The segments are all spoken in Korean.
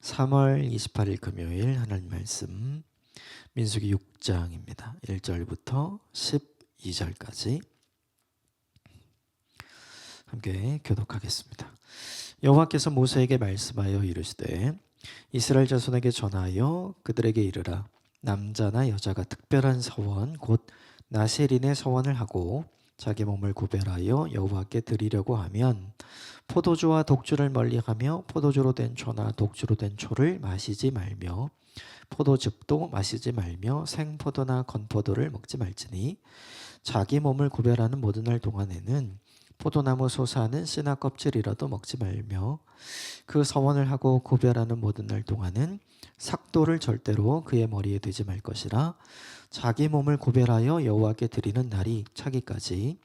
3월 28일 금요일 하나님 말씀 민수기 6장입니다. 1절부터 12절까지 함께 교독하겠습니다. 여호와께서 모세에게 말씀하여 이르시되 이스라엘 자손에게 전하여 그들에게 이르라 남자나 여자가 특별한 서원 곧 나세린의 서원을 하고 자기 몸을 구별하여 여호와께 드리려고 하면 포도주와 독주를 멀리하며 포도주로 된 초나 독주로 된 초를 마시지 말며 포도즙도 마시지 말며 생포도나 건포도를 먹지 말지니 자기 몸을 구별하는 모든 날 동안에는 포도나무 솟아는 씨나 껍질이라도 먹지 말며 그 서원을 하고 구별하는 모든 날 동안은 삭도를 절대로 그의 머리에 대지 말 것이라 자기 몸을 구별하여 여호와께 드리는 날이 차기까지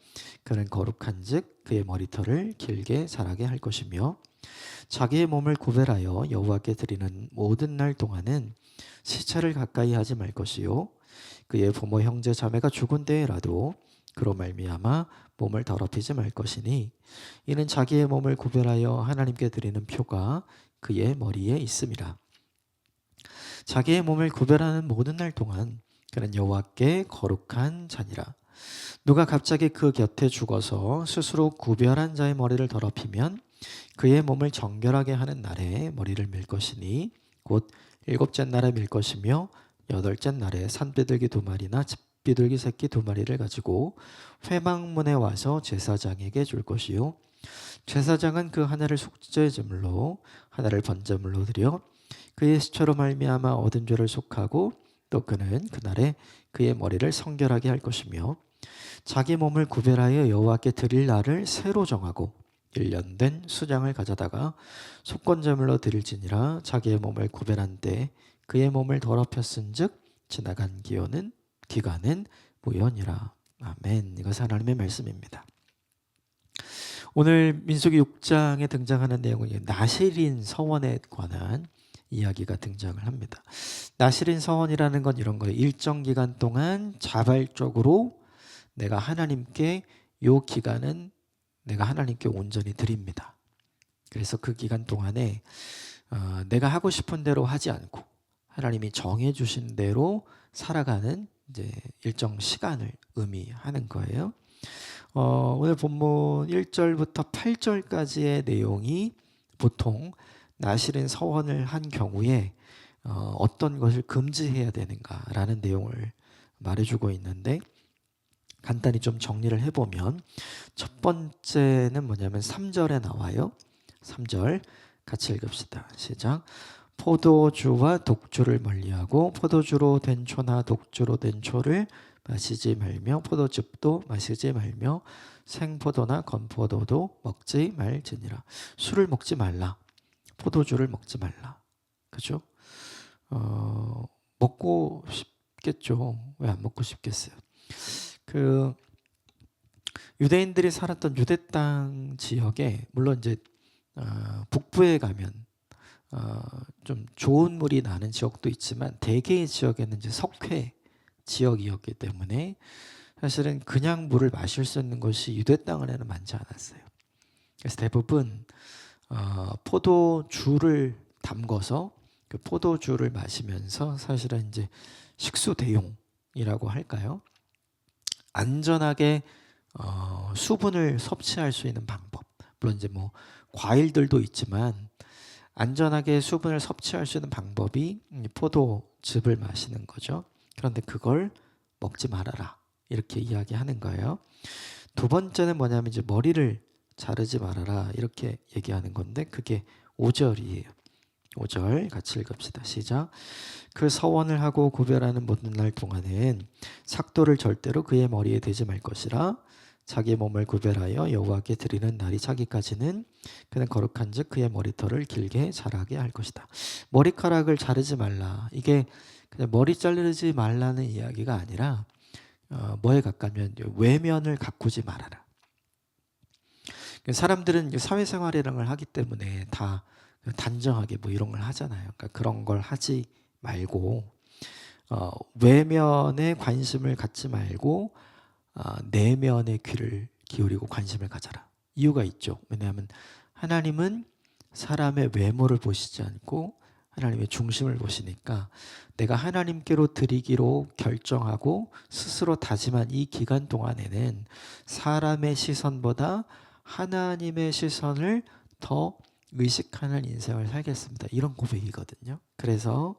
그는 거룩한즉 그의 머리털을 길게 자라게 할 것이며 자기의 몸을 구별하여 여호와께 드리는 모든 날 동안은 시체를 가까이 하지 말 것이요. 그의 부모 형제 자매가 죽은 때에라도 그로 말미암아 몸을 더럽히지 말 것이니 이는 자기의 몸을 구별하여 하나님께 드리는 표가 그의 머리에 있음이라 자기의 몸을 구별하는 모든 날 동안 그는 여호와께 거룩한 자니라. 누가 갑자기 그 곁에 죽어서 스스로 구별한 자의 머리를 더럽히면 그의 몸을 정결하게 하는 날에 머리를 밀 것이니 곧 일곱째 날에 밀 것이며 여덟째 날에 산비둘기 두 마리나 집비둘기 새끼 두 마리를 가지고 회막문에 와서 제사장에게 줄 것이요 제사장은 그 하나를 속죄 제물로 하나를 번제물로 드려 그의 시처로 말미암아 얻은 죄를 속하고 또 그는 그날에 그의 머리를 성결하게 할 것이며 자기 몸을 구별하여 여호와께 드릴 날을 새로 정하고 1년 된 수장을 가져다가 속건제물로 드릴지니라 자기의 몸을 구별한 때 그의 몸을 더럽혔은즉 지나간 기호는 기간은 무연이라. 아멘. 이것은 하나님의 말씀입니다. 오늘 민수기 6장에 등장하는 내용은 나실인 서원에 관한 이야기가 등장을 합니다. 나시린 서원이라는 건 이런 거예요. 일정 기간 동안 자발적으로 내가 하나님께 요 기간은 내가 하나님께 온전히 드립니다. 그래서 그 기간 동안에 어, 내가 하고 싶은 대로 하지 않고 하나님이 정해 주신 대로 살아가는 이제 일정 시간을 의미하는 거예요. 어, 오늘 본문 1절부터 8절까지의 내용이 보통 나실은 서원을 한 경우에 어, 어떤 것을 금지해야 되는가라는 내용을 말해주고 있는데 간단히 좀 정리를 해보면 첫 번째는 뭐냐면 3절에 나와요. 3절 같이 읽읍시다. 시작. 포도주와 독주를 멀리하고 포도주로 된 초나 독주로 된 초를 마시지 말며 포도즙도 마시지 말며 생포도나 건포도도 먹지 말지니라. 술을 먹지 말라. 포도주를 먹지 말라. 그죠? 어, 먹고 싶겠죠. 왜 안 먹고 싶겠어요? 그 유대인들이 살았던 유대 땅 지역에 물론 이제 어, 북부에 가면 어, 좀 좋은 물이 나는 지역도 있지만 대개의 지역에는 이제 석회 지역이었기 때문에 사실은 그냥 물을 마실 수 있는 것이 유대 땅에는 많지 않았어요. 그래서 대부분 어, 포도주를 담궈서 그 포도주를 마시면서 사실은 이제 식수 대용이라고 할까요? 안전하게 어, 수분을 섭취할 수 있는 방법. 물론 이제 뭐 과일들도 있지만 안전하게 수분을 섭취할 수 있는 방법이 포도즙을 마시는 거죠. 그런데 그걸 먹지 말아라. 이렇게 이야기하는 거예요. 두 번째는 뭐냐면 이제 머리를 자르지 말아라 이렇게 얘기하는 건데 그게 5절이에요. 5절 같이 읽읍시다. 시작. 그 서원을 하고 구별하는 모든 날 동안엔 삭도를 절대로 그의 머리에 대지 말 것이라 자기 몸을 구별하여 여호와께 드리는 날이 차기까지는 그는 거룩한즉 그의 머리털을 길게 자라게 할 것이다. 머리카락을 자르지 말라. 이게 그냥 머리 자르지 말라는 이야기가 아니라 어, 뭐에 가까면 외면을 가꾸지 말아라. 사람들은 사회생활이라는 걸 하기 때문에 다 단정하게 뭐 이런 걸 하잖아요. 그러니까 그런 걸 하지 말고 어, 외면에 관심을 갖지 말고 어, 내면의 귀를 기울이고 관심을 가져라. 이유가 있죠. 왜냐하면 하나님은 사람의 외모를 보시지 않고 하나님의 중심을 보시니까 내가 하나님께로 드리기로 결정하고 스스로 다짐한 이 기간 동안에는 사람의 시선보다 하나님의 시선을 더 의식하는 인생을 살겠습니다. 이런 고백이거든요. 그래서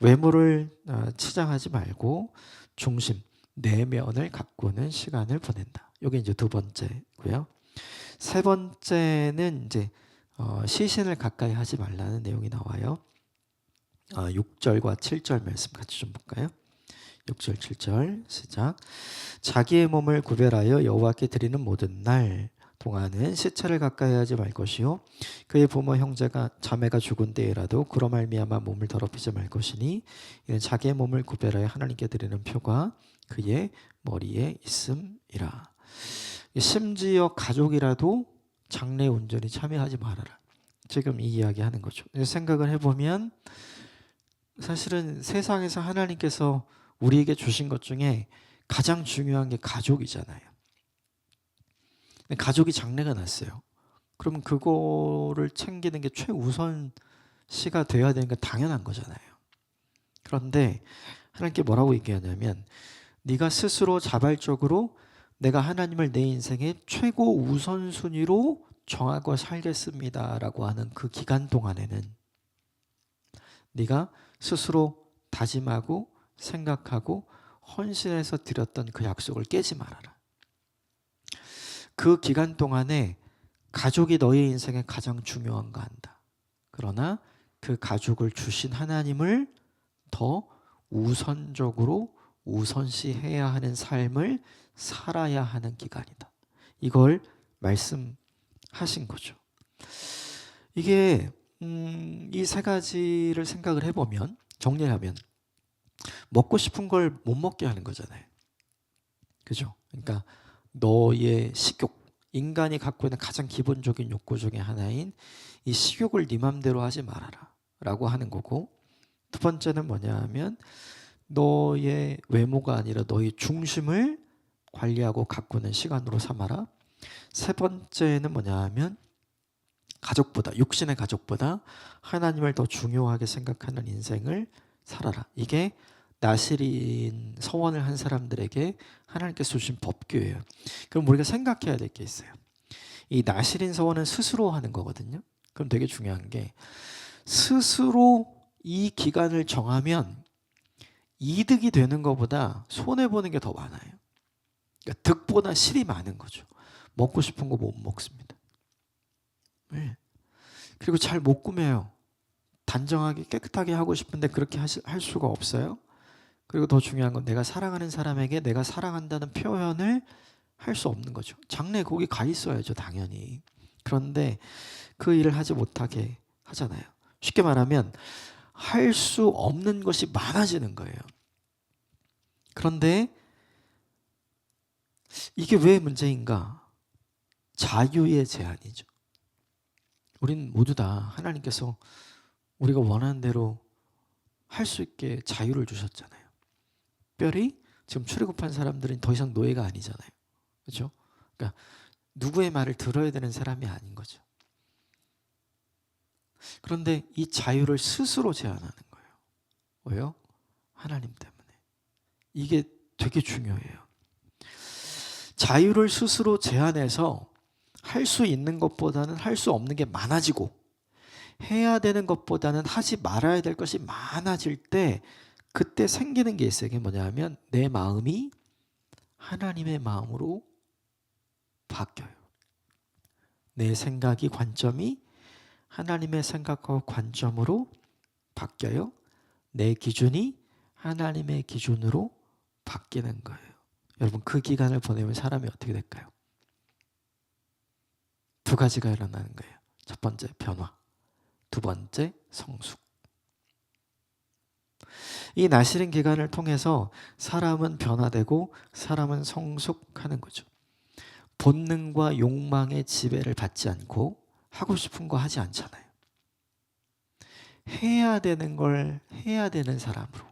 외모를 어, 치장하지 말고 중심, 내면을 가꾸는 시간을 보낸다. 이게 이제 두 번째고요. 세 번째는 이제 어, 시신을 가까이 하지 말라는 내용이 나와요. 어, 6절과 7절 말씀 같이 좀 볼까요? 6절 7절 시작. 자기의 몸을 구별하여 여호와께 드리는 모든 날 동안은 시체를 가까이 하지 말 것이요 그의 부모 형제가 자매가 죽은 때에라도 그로 말미암아 몸을 더럽히지 말 것이니 이는 자기의 몸을 구별하여 하나님께 드리는 표가 그의 머리에 있음이라. 심지어 가족이라도 장례 온전히 참여하지 말아라. 지금 이 이야기 하는 거죠. 생각을 해보면 사실은 세상에서 하나님께서 우리에게 주신 것 중에 가장 중요한 게 가족이잖아요. 가족이 장례가 났어요. 그러면 그거를 챙기는 게 최우선 시가 되어야 되는 게 당연한 거잖아요. 그런데 하나님께 뭐라고 얘기하냐면 네가 스스로 자발적으로 내가 하나님을 내 인생의 최고 우선순위로 정하고 살겠습니다라고 하는 그 기간 동안에는 네가 스스로 다짐하고 생각하고 헌신해서 드렸던 그 약속을 깨지 말아라. 그 기간 동안에 가족이 너의 인생에 가장 중요한 거 한다. 그러나 그 가족을 주신 하나님을 더 우선적으로 우선시해야 하는 삶을 살아야 하는 기간이다. 이걸 말씀하신 거죠. 이게 음, 이 세 가지를 생각을 해보면 정리하면 먹고 싶은 걸 못 먹게 하는 거잖아요. 그죠? 그러니까 너의 식욕, 인간이 갖고 있는 가장 기본적인 욕구 중에 하나인 이 식욕을 네 맘대로 하지 말아라 라고 하는 거고 두 번째는 뭐냐 하면 너의 외모가 아니라 너의 중심을 관리하고 가꾸는 시간으로 삼아라. 세 번째는 뭐냐 하면 가족보다 육신의 가족보다 하나님을 더 중요하게 생각하는 인생을 살아라. 이게 나시린 서원을 한 사람들에게 하나님께서 주신 법규예요. 그럼 우리가 생각해야 될 게 있어요. 이 나시린 서원은 스스로 하는 거거든요. 그럼 되게 중요한 게 스스로 이 기간을 정하면 이득이 되는 것보다 손해 보는 게 더 많아요. 그러니까 득보다 실이 많은 거죠. 먹고 싶은 거 못 먹습니다. 네. 그리고 잘 못 꾸며요. 단정하게 깨끗하게 하고 싶은데 그렇게 할 수가 없어요. 그리고 더 중요한 건 내가 사랑하는 사람에게 내가 사랑한다는 표현을 할 수 없는 거죠. 장례 거기 가 있어야죠, 당연히. 그런데 그 일을 하지 못하게 하잖아요. 쉽게 말하면 할 수 없는 것이 많아지는 거예요. 그런데 이게 왜 문제인가? 자유의 제한이죠. 우리는 모두 다 하나님께서 우리가 원하는 대로 할 수 있게 자유를 주셨잖아요. 특별히 지금 출애굽한 사람들은 더 이상 노예가 아니잖아요. 그렇죠? 그러니까 누구의 말을 들어야 되는 사람이 아닌 거죠. 그런데 이 자유를 스스로 제한하는 거예요. 왜요? 하나님 때문에. 이게 되게 중요해요. 자유를 스스로 제한해서 할 수 있는 것보다는 할 수 없는 게 많아지고 해야 되는 것보다는 하지 말아야 될 것이 많아질 때 그때 생기는 게 있어요. 이게 뭐냐면 내 마음이 하나님의 마음으로 바뀌어요. 내 생각이 관점이 하나님의 생각과 관점으로 바뀌어요. 내 기준이 하나님의 기준으로 바뀌는 거예요. 여러분 그 기간을 보내면 사람이 어떻게 될까요? 두 가지가 일어나는 거예요. 첫 번째 변화, 두 번째 성숙. 이 나시린 기간을 통해서 사람은 변화되고 사람은 성숙하는 거죠. 본능과 욕망의 지배를 받지 않고 하고 싶은 거 하지 않잖아요. 해야 되는 걸 해야 되는 사람으로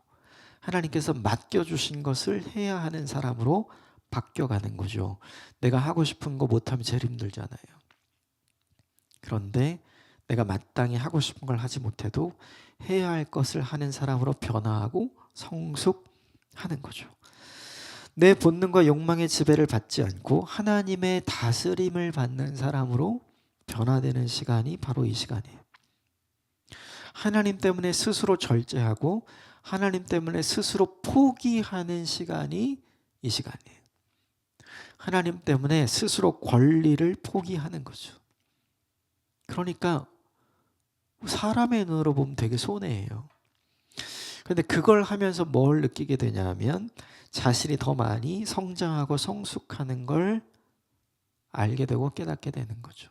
하나님께서 맡겨주신 것을 해야 하는 사람으로 바뀌어가는 거죠. 내가 하고 싶은 거 못하면 제일 힘들잖아요. 그런데 내가 마땅히 하고 싶은 걸 하지 못해도 해야 할 것을 하는 사람으로 변화하고 성숙하는 거죠. 내 본능과 욕망의 지배를 받지 않고 하나님의 다스림을 받는 사람으로 변화되는 시간이 바로 이 시간이에요. 하나님 때문에 스스로 절제하고 하나님 때문에 스스로 포기하는 시간이 이 시간이에요. 하나님 때문에 스스로 권리를 포기하는 거죠. 그러니까 사람의 눈으로 보면 되게 손해예요. 근데 그걸 하면서 뭘 느끼게 되냐면 자신이 더 많이 성장하고 성숙하는 걸 알게 되고 깨닫게 되는 거죠.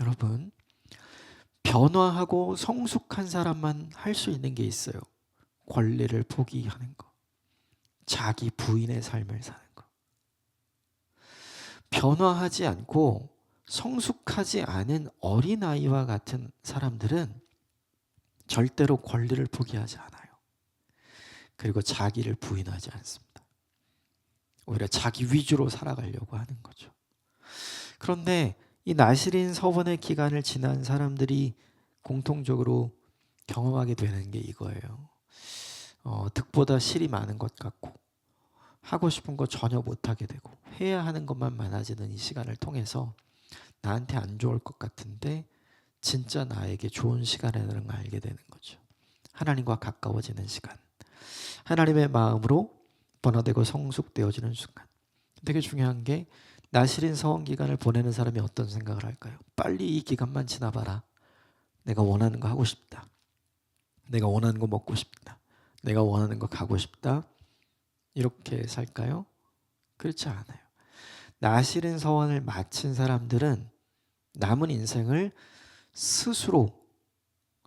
여러분, 변화하고 성숙한 사람만 할 수 있는 게 있어요. 권리를 포기하는 거. 자기 부인의 삶을 사는 거. 변화하지 않고 성숙하지 않은 어린아이와 같은 사람들은 절대로 권리를 포기하지 않아요. 그리고 자기를 부인하지 않습니다. 오히려 자기 위주로 살아가려고 하는 거죠. 그런데 이 나시린 서원의 기간을 지난 사람들이 공통적으로 경험하게 되는 게 이거예요. 어, 득보다 실이 많은 것 같고 하고 싶은 거 전혀 못하게 되고 해야 하는 것만 많아지는 이 시간을 통해서 나한테 안 좋을 것 같은데 진짜 나에게 좋은 시간이라는 걸 알게 되는 거죠. 하나님과 가까워지는 시간. 하나님의 마음으로 변화되고 성숙되어지는 순간. 되게 중요한 게 나시린 서원 기간을 보내는 사람이 어떤 생각을 할까요? 빨리 이 기간만 지나봐라. 내가 원하는 거 하고 싶다. 내가 원하는 거 먹고 싶다. 내가 원하는 거 가고 싶다. 이렇게 살까요? 그렇지 않아요. 나시린 서원을 마친 사람들은 남은 인생을 스스로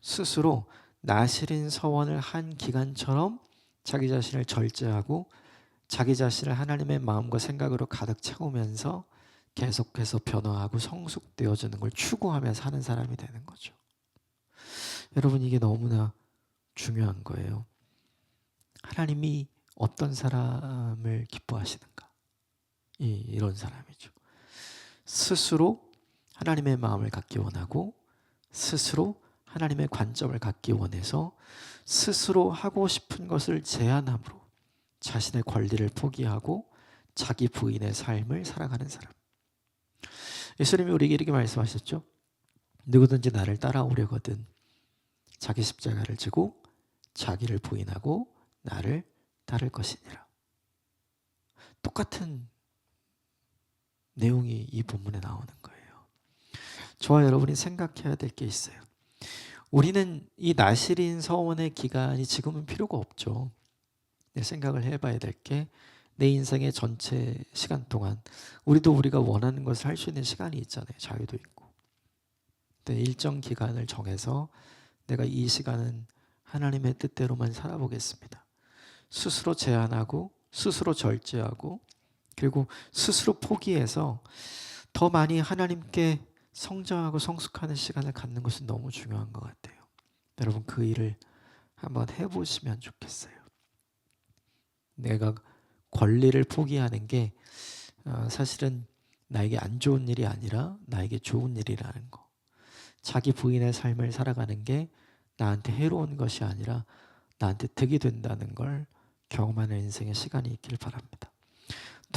스스로 나시린 서원을 한 기간처럼 자기 자신을 절제하고 자기 자신을 하나님의 마음과 생각으로 가득 채우면서 계속해서 변화하고 성숙되어지는 걸 추구하며 사는 사람이 되는 거죠. 여러분 이게 너무나 중요한 거예요. 하나님이 어떤 사람을 기뻐하시는가? 이, 이런 사람이죠. 스스로 하나님의 마음을 갖기 원하고 스스로 하나님의 관점을 갖기 원해서 스스로 하고 싶은 것을 제한함으로 자신의 권리를 포기하고 자기 부인의 삶을 살아가는 사람. 예수님이 우리에게 이렇게 말씀하셨죠. 누구든지 나를 따라오려거든 자기 십자가를 지고 자기를 부인하고 나를 따를 것이니라. 똑같은 내용이 이 본문에 나오는 거예요. 저와 여러분이 생각해야 될 게 있어요. 우리는 이 나시린 서원의 기간이 지금은 필요가 없죠. 내 생각을 해봐야 될 게 내 인생의 전체 시간 동안 우리도 우리가 원하는 것을 할 수 있는 시간이 있잖아요. 자유도 있고. 일정 기간을 정해서 내가 이 시간은 하나님의 뜻대로만 살아보겠습니다. 스스로 제한하고 스스로 절제하고 그리고 스스로 포기해서 더 많이 하나님께 성장하고 성숙하는 시간을 갖는 것은 너무 중요한 것 같아요. 여러분 그 일을 한번 해보시면 좋겠어요. 내가 권리를 포기하는 게 어, 사실은 나에게 안 좋은 일이 아니라 나에게 좋은 일이라는 거. 자기 부인의 삶을 살아가는 게 나한테 해로운 것이 아니라 나한테 득이 된다는 걸 경험하는 인생의 시간이 있길 바랍니다.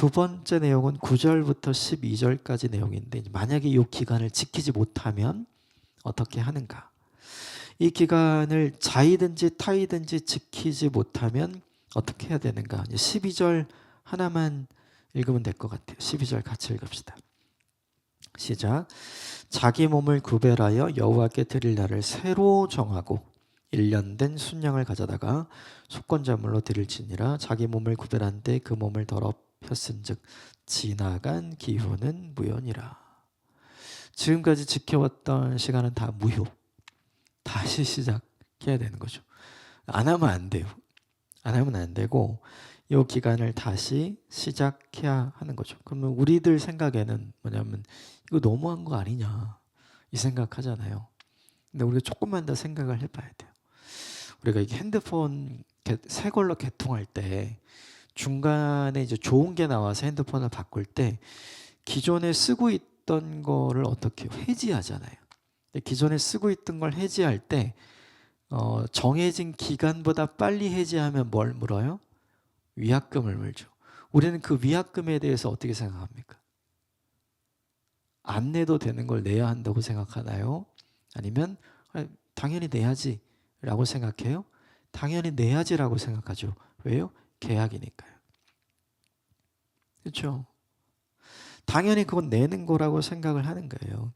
두 번째 내용은 9절부터 12절까지 내용인데 만약에 이 기간을 지키지 못하면 어떻게 하는가? 이 기간을 자이든지 타이든지 지키지 못하면 어떻게 해야 되는가? 12절 하나만 읽으면 될 것 같아요. 12절 같이 읽읍시다. 시작. 자기 몸을 구별하여 여호와께 드릴 날을 새로 정하고 1년 된 순양을 가져다가 속건자물로 드릴지니라 자기 몸을 구별한 때그 몸을 더럽 혔은즉 지나간 기후는 무효니라. 지금까지 지켜왔던 시간은 다 무효. 다시 시작해야 되는 거죠. 안 하면 안 돼요. 안 하면 안 되고 이 기간을 다시 시작해야 하는 거죠. 그러면 우리들 생각에는 뭐냐면 이거 너무한 거 아니냐 이 생각하잖아요. 근데 우리가 조금만 더 생각을 해봐야 돼요. 우리가 이게 핸드폰 새 걸로 개통할 때 중간에 이제 좋은 게 나와서 핸드폰을 바꿀 때 기존에 쓰고 있던 거를 어떻게 해지하잖아요. 기존에 쓰고 있던 걸 해지할 때 어, 정해진 기간보다 빨리 해지하면 뭘 물어요? 위약금을 물죠. 우리는 그 위약금에 대해서 어떻게 생각합니까? 안 내도 되는 걸 내야 한다고 생각하나요? 아니면 아, 당연히 내야지라고 생각해요? 당연히 내야지라고 생각하죠. 왜요? 계약이니까요. 그렇죠? 당연히 그건 내는 거라고 생각을 하는 거예요.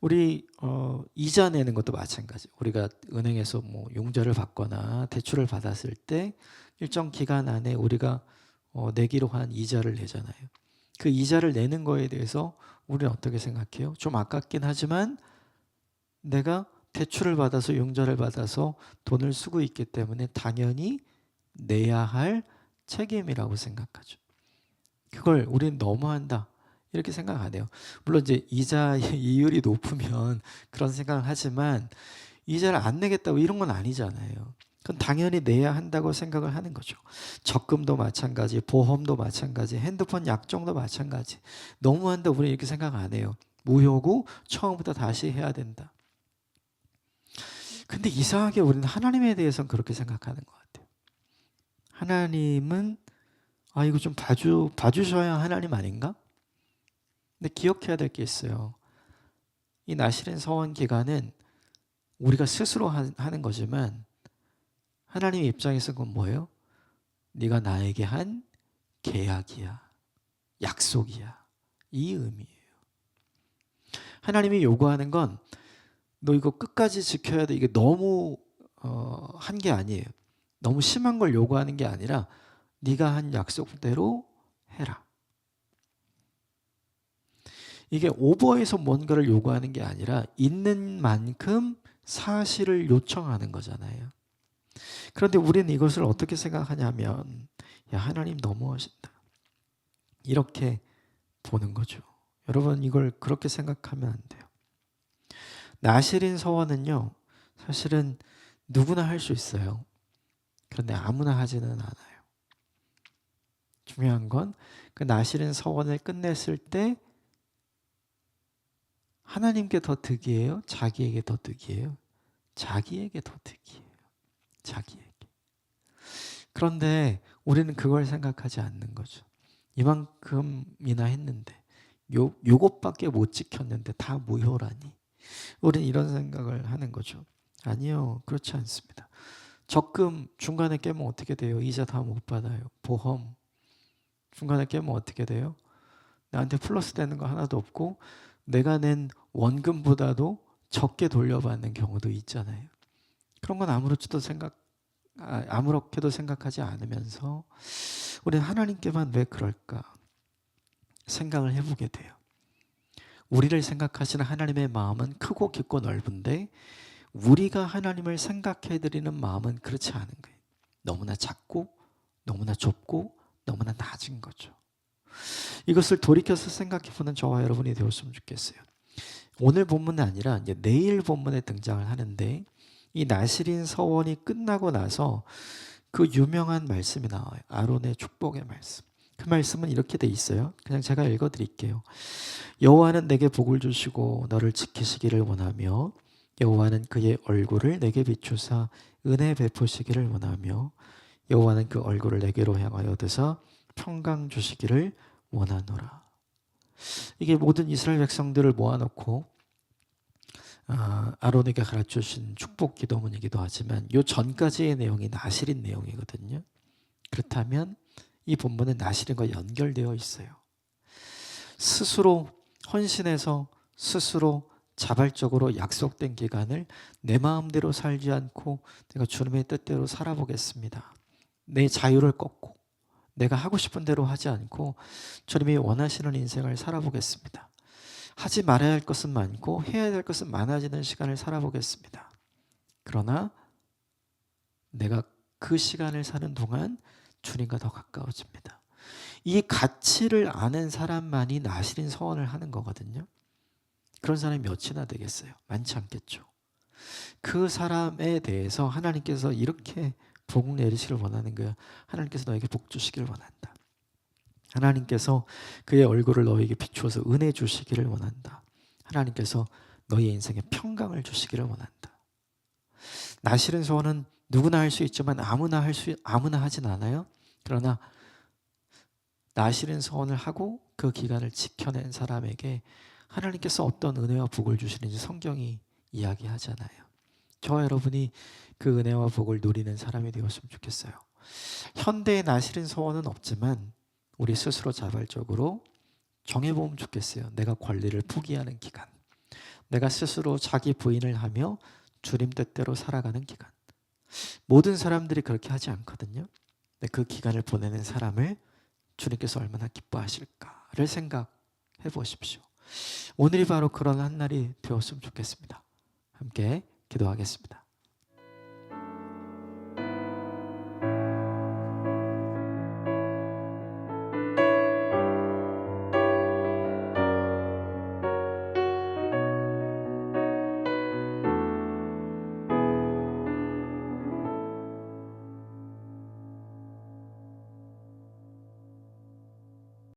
우리 어, 이자 내는 것도 마찬가지. 우리가 은행에서 뭐 용자를 받거나 대출을 받았을 때 일정 기간 안에 우리가 어, 내기로 한 이자를 내잖아요. 그 이자를 내는 거에 대해서 우리는 어떻게 생각해요? 좀 아깝긴 하지만 내가 대출을 받아서 용자를 받아서 돈을 쓰고 있기 때문에 당연히 내야 할 책임이라고 생각하죠. 그걸 우리는 너무한다. 이렇게 생각 안 해요. 물론 이제 이자 이율이 높으면 그런 생각을 하지만 이자를 안 내겠다고 이런 건 아니잖아요. 그건 당연히 내야 한다고 생각을 하는 거죠. 적금도 마찬가지, 보험도 마찬가지, 핸드폰 약정도 마찬가지. 너무한다 우리 이렇게 생각 안 해요. 무효고 처음부터 다시 해야 된다. 근데 이상하게 우리는 하나님에 대해서는 그렇게 생각하는 것 같아요. 하나님은 아 이거 좀 봐주 봐주셔야 하나님 아닌가? 근데 기억해야 될 게 있어요. 이 나시린 서원 기간은 우리가 스스로 하는 거지만 하나님 입장에서 그건 뭐예요? 네가 나에게 한 계약이야. 약속이야. 이 의미예요. 하나님이 요구하는 건 너 이거 끝까지 지켜야 돼. 이게 너무 어, 한 게 아니에요. 너무 심한 걸 요구하는 게 아니라 네가 한 약속대로 해라. 이게 오버해서 뭔가를 요구하는 게 아니라 있는 만큼 사실을 요청하는 거잖아요. 그런데 우리는 이것을 어떻게 생각하냐면 야 하나님 너무하신다. 이렇게 보는 거죠. 여러분 이걸 그렇게 생각하면 안 돼요. 나시린 서원은요. 사실은 누구나 할 수 있어요. 그런데 아무나 하지는 않아요. 중요한 건 그 나시린 서원을 끝냈을 때 하나님께 더 득이에요? 자기에게 더 득이에요? 자기에게 더 득이에요. 자기에게. 그런데 우리는 그걸 생각하지 않는 거죠. 이만큼이나 했는데 요 요것밖에 못 지켰는데 다 무효라니. 우리는 이런 생각을 하는 거죠. 아니요. 그렇지 않습니다. 적금 중간에 깨면 어떻게 돼요? 이자 다 못 받아요. 보험 중간에 깨면 어떻게 돼요? 나한테 플러스 되는 거 하나도 없고 내가 낸 원금보다도 적게 돌려받는 경우도 있잖아요. 그런 건 아무렇지도 생각 아, 아무렇게도 생각하지 않으면서 우리는 하나님께만 왜 그럴까 생각을 해보게 돼요. 우리를 생각하시는 하나님의 마음은 크고 깊고 넓은데 우리가 하나님을 생각해 드리는 마음은 그렇지 않은 거예요. 너무나 작고 너무나 좁고 너무나 낮은 거죠. 이것을 돌이켜서 생각해 보는 저와 여러분이 되었으면 좋겠어요. 오늘 본문은 아니라 이제 내일 본문에 등장을 하는데 이 나시린 서원이 끝나고 나서 그 유명한 말씀이 나와요. 아론의 축복의 말씀. 그 말씀은 이렇게 돼 있어요. 그냥 제가 읽어 드릴게요. 여호와는 내게 복을 주시고 너를 지키시기를 원하며 여호와는 그의 얼굴을 내게 비추사 은혜 베푸시기를 원하며 여호와는 그 얼굴을 내게로 향하여 드사 평강 주시기를 원하노라. 이게 모든 이스라엘 백성들을 모아놓고 아, 아론에게 가르쳐주신 축복 기도문이기도 하지만 요 전까지의 내용이 나실인 내용이거든요. 그렇다면 이 본문은 나실인과 연결되어 있어요. 스스로 헌신해서 스스로 자발적으로 약속된 기간을 내 마음대로 살지 않고 내가 주님의 뜻대로 살아보겠습니다. 내 자유를 꺾고 내가 하고 싶은 대로 하지 않고 주님이 원하시는 인생을 살아보겠습니다. 하지 말아야 할 것은 많고 해야 될 것은 많아지는 시간을 살아보겠습니다. 그러나 내가 그 시간을 사는 동안 주님과 더 가까워집니다. 이 가치를 아는 사람만이 나시린 서원을 하는 거거든요. 그런 사람이 몇이나 되겠어요? 많지 않겠죠. 그 사람에 대해서 하나님께서 이렇게 복 내리시길 원하는 거야. 하나님께서 너에게 복 주시기를 원한다. 하나님께서 그의 얼굴을 너에게 비추어서 은혜 주시기를 원한다. 하나님께서 너희 인생에 평강을 주시기를 원한다. 나실은 소원은 누구나 할 수 있지만 아무나 할 수 아무나 하진 않아요. 그러나 나실은 소원을 하고 그 기간을 지켜낸 사람에게 하나님께서 어떤 은혜와 복을 주시는지 성경이 이야기하잖아요. 저와 여러분이 그 은혜와 복을 누리는 사람이 되었으면 좋겠어요. 현대의 나실은 소원은 없지만 우리 스스로 자발적으로 정해보면 좋겠어요. 내가 관리를 포기하는 기간. 내가 스스로 자기 부인을 하며 주님 뜻대로 살아가는 기간. 모든 사람들이 그렇게 하지 않거든요. 그 기간을 보내는 사람을 주님께서 얼마나 기뻐하실까를 생각해 보십시오. 오늘이 바로 그런 한 날이 되었으면 좋겠습니다. 함께 기도하겠습니다.